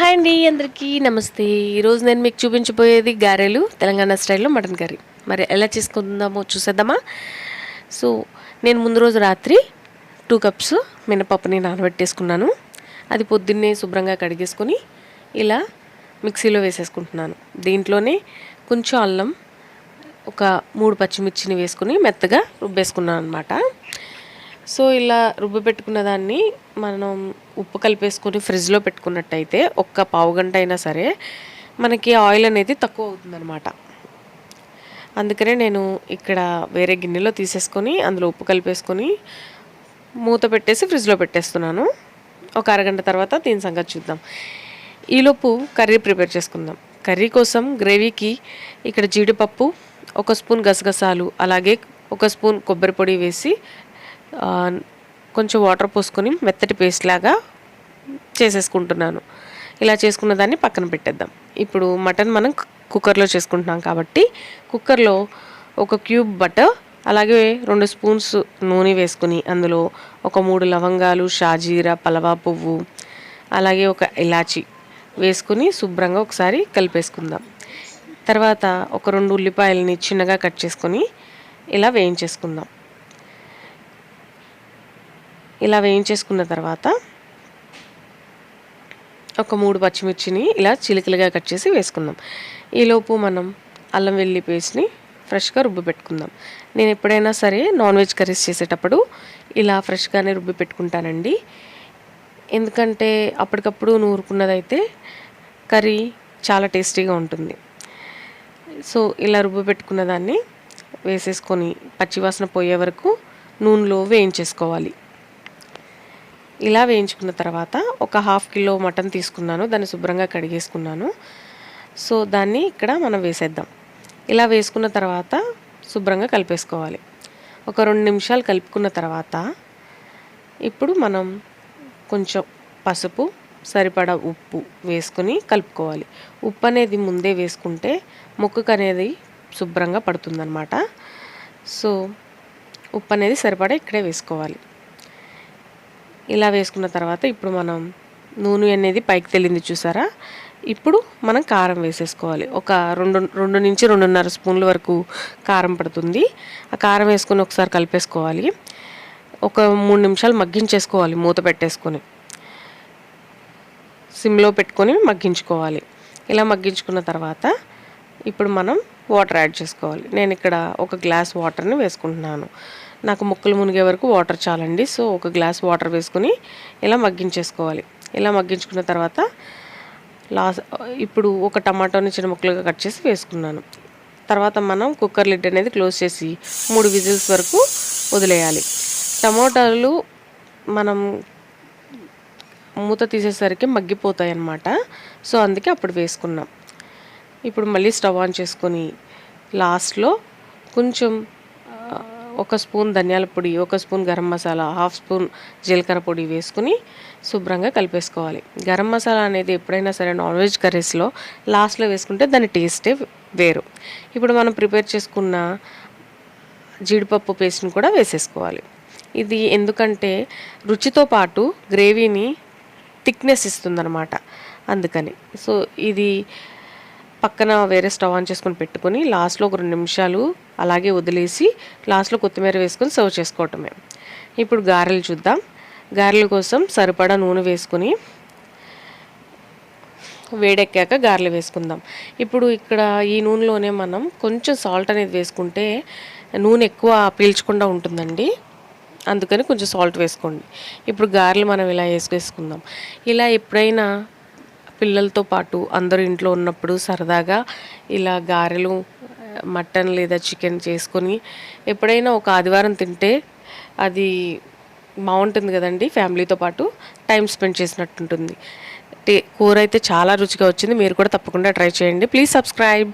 Hi అండి అందరికీ నమస్తే. ఈరోజు నేను మీకు చూపించబోయేది గారెలు తెలంగాణ స్టైల్లో మటన్ కర్రీ. మరి ఎలా చేసుకుందామో చూసేద్దామా? సో నేను ముందు రోజు రాత్రి టూ కప్స్ మినపప్పుని నానబెట్టేసుకున్నాను. అది పొద్దున్నే శుభ్రంగా కడిగేసుకొని ఇలా మిక్సీలో వేసేసుకుంటున్నాను. దీంట్లోనే కొంచెం అల్లం ఒక మూడు పచ్చిమిర్చిని వేసుకుని మెత్తగా రుబ్బేసుకున్నాను అనమాట సో ఇలా రుబ్బు పెట్టుకున్న దాన్ని మనం ఉప్పు కలిపేసుకొని ఫ్రిడ్జ్లో పెట్టుకున్నట్టయితే ఒక్క పావు గంట అయినా సరే మనకి ఆయిల్ అనేది తక్కువ అవుతుందన్నమాట. అందుకనే నేను ఇక్కడ వేరే గిన్నెలో తీసేసుకొని అందులో ఉప్పు కలిపేసుకొని మూత పెట్టేసి ఫ్రిడ్జ్లో పెట్టేస్తున్నాను. ఒక అరగంట తర్వాత దీని సంగతి చూద్దాం. ఈలోపు కర్రీ ప్రిపేర్ చేసుకుందాం. కర్రీ కోసం గ్రేవీకి ఇక్కడ జీడిపప్పు ఒక స్పూన్ గసగసాలు అలాగే ఒక స్పూన్ కొబ్బరి పొడి వేసి కొంచెం వాటర్ పోసుకొని మెత్తటి పేస్ట్ లాగా చేసేసుకుంటున్నాను. ఇలా చేసుకున్న దాన్ని పక్కన పెట్టేద్దాం. ఇప్పుడు మటన్ మనం కుక్కర్లో చేసుకుంటున్నాం కాబట్టి కుక్కర్లో ఒక క్యూబ్ బటర్ అలాగే రెండు స్పూన్స్ నూనె వేసుకుని అందులో ఒక మూడు లవంగాలు షాజీరా పలవా పువ్వు అలాగే ఒక ఇలాచి వేసుకుని శుభ్రంగా ఒకసారి కలిపేసుకుందాం. తర్వాత ఒక రెండు ఉల్లిపాయలని చిన్నగా కట్ చేసుకొని ఇలా వేయించేసుకుందాం. ఇలా వేయించేసుకున్న తర్వాత ఒక మూడు పచ్చిమిర్చిని ఇలా చిలికలుగా కట్ చేసి వేసుకుందాం. ఈలోపు మనం అల్లం వెల్లి పేస్ట్ని ఫ్రెష్గా రుబ్బి పెట్టుకుందాం. నేను ఎప్పుడైనా సరే నాన్ వెజ్ కర్రీస్ చేసేటప్పుడు ఇలా ఫ్రెష్గానే రుబ్బి పెట్టుకుంటానండి. ఎందుకంటే అప్పటికప్పుడు నూరుకున్నదైతే కర్రీ చాలా టేస్టీగా ఉంటుంది. సో ఇలా రుబ్బు పెట్టుకున్న దాన్ని వేసేసుకొని పచ్చివాసన పోయే వరకు నూనెలో వేయించేసుకోవాలి. ఇలా వేయించుకున్న తర్వాత ఒక హాఫ్ కిలో మటన్ తీసుకున్నాను. దాన్ని శుభ్రంగా కడిగేసుకున్నాను. సో దాన్ని ఇక్కడ మనం వేసేద్దాం. ఇలా వేసుకున్న తర్వాత శుభ్రంగా కలిపేసుకోవాలి. ఒక రెండు నిమిషాలు కలుపుకున్న తర్వాత ఇప్పుడు మనం కొంచెం పసుపు సరిపడా ఉప్పు వేసుకుని కలుపుకోవాలి. ఉప్పు అనేది ముందే వేసుకుంటే ముక్కకు అనేది శుభ్రంగా పడుతుందన్నమాట. సో ఉప్పు అనేది సరిపడా ఇక్కడే వేసుకోవాలి. ఇలా వేసుకున్న తర్వాత ఇప్పుడు మనం నూనె అనేది పైకి తెలింది చూసారా? ఇప్పుడు మనం కారం వేసేసుకోవాలి. ఒక రెండు రెండు నుంచి రెండున్నర స్పూన్ల వరకు కారం పడుతుంది. ఆ కారం వేసుకొని ఒకసారి కలిపేసుకోవాలి. ఒక మూడు నిమిషాలు మగ్గించేసుకోవాలి మూత పెట్టేసుకొని. సిమ్లో పెట్టుకొని మగ్గించుకోవాలి. ఇలా మగ్గించుకున్న తర్వాత ఇప్పుడు మనం వాటర్ యాడ్ చేసుకోవాలి. నేను ఇక్కడ ఒక గ్లాస్ వాటర్ని వేసుకుంటున్నాను. నాకు ముక్కలు మునిగే వరకు వాటర్ చాలండి. సో ఒక గ్లాస్ వాటర్ వేసుకుని ఇలా మగ్గించేసుకోవాలి. ఇలా మగ్గించుకున్న తర్వాత లాస్ట్ ఇప్పుడు ఒక టమాటోని చిన్న ముక్కలుగా కట్ చేసి వేసుకున్నాను. తర్వాత మనం కుక్కర్ లిడ్ అనేది క్లోజ్ చేసి మూడు విజిల్స్ వరకు వదిలేయాలి. టమోటాలు మనం మూత తీసేసరికి మగ్గిపోతాయి అన్నమాట సో అందుకే అప్పుడు వేసుకున్నాం. ఇప్పుడు మళ్ళీ స్టవ్ ఆన్ చేసుకొని లాస్ట్లో కొంచెం ఒక స్పూన్ ధనియాల పొడి ఒక spoon garam masala half spoon జీలకర్ర పొడి వేసుకుని శుభ్రంగా కలిపేసుకోవాలి. గరం మసాలా అనేది ఎప్పుడైనా సరే నాన్ వెజ్ కర్రీస్లో లాస్ట్లో వేసుకుంటే దాని టేస్టే వేరు. ఇప్పుడు మనం ప్రిపేర్ చేసుకున్న జీడిపప్పు పేస్ట్ని కూడా వేసేసుకోవాలి. ఇది ఎందుకంటే రుచితో పాటు గ్రేవీని థిక్నెస్ ఇస్తుందన్నమాట. అందుకని. సో ఇది పక్కన వేరే స్టవ్ ఆన్ చేసుకొని పెట్టుకొని లాస్ట్లో ఒక రెండు నిమిషాలు అలాగే వదిలేసి లాస్ట్లో కొత్తిమీర వేసుకొని సర్వ్ చేసుకోవటమే. ఇప్పుడు గారెలు చూద్దాం. గారెల కోసం సరిపడా నూనె వేసుకొని వేడెక్కాక గారెలు వేసుకుందాం. ఇప్పుడు ఇక్కడ ఈ నూనెలోనే మనం కొంచెం సాల్ట్ అనేది వేసుకుంటే నూనె ఎక్కువ పీల్చకుండా ఉంటుందండి. అందుకని కొంచెం సాల్ట్ వేసుకోండి. ఇప్పుడు గారెలు మనం ఇలా వేసుకేసుకుందాం ఇలా ఎప్పుడైనా పిల్లలతో పాటు అందరూ ఇంట్లో ఉన్నప్పుడు సరదాగా ఇలా గారెలు మటన్ లేదా చికెన్ చేసుకొని ఎప్పుడైనా ఒక ఆదివారం తింటే అది బాగుంటుంది కదండి ఫ్యామిలీతో పాటు టైం స్పెండ్ చేసినట్టు ఉంటుంది టే కూర అయితే చాలా రుచిగా వచ్చింది. మీరు కూడా తప్పకుండా ట్రై చేయండి. Please subscribe.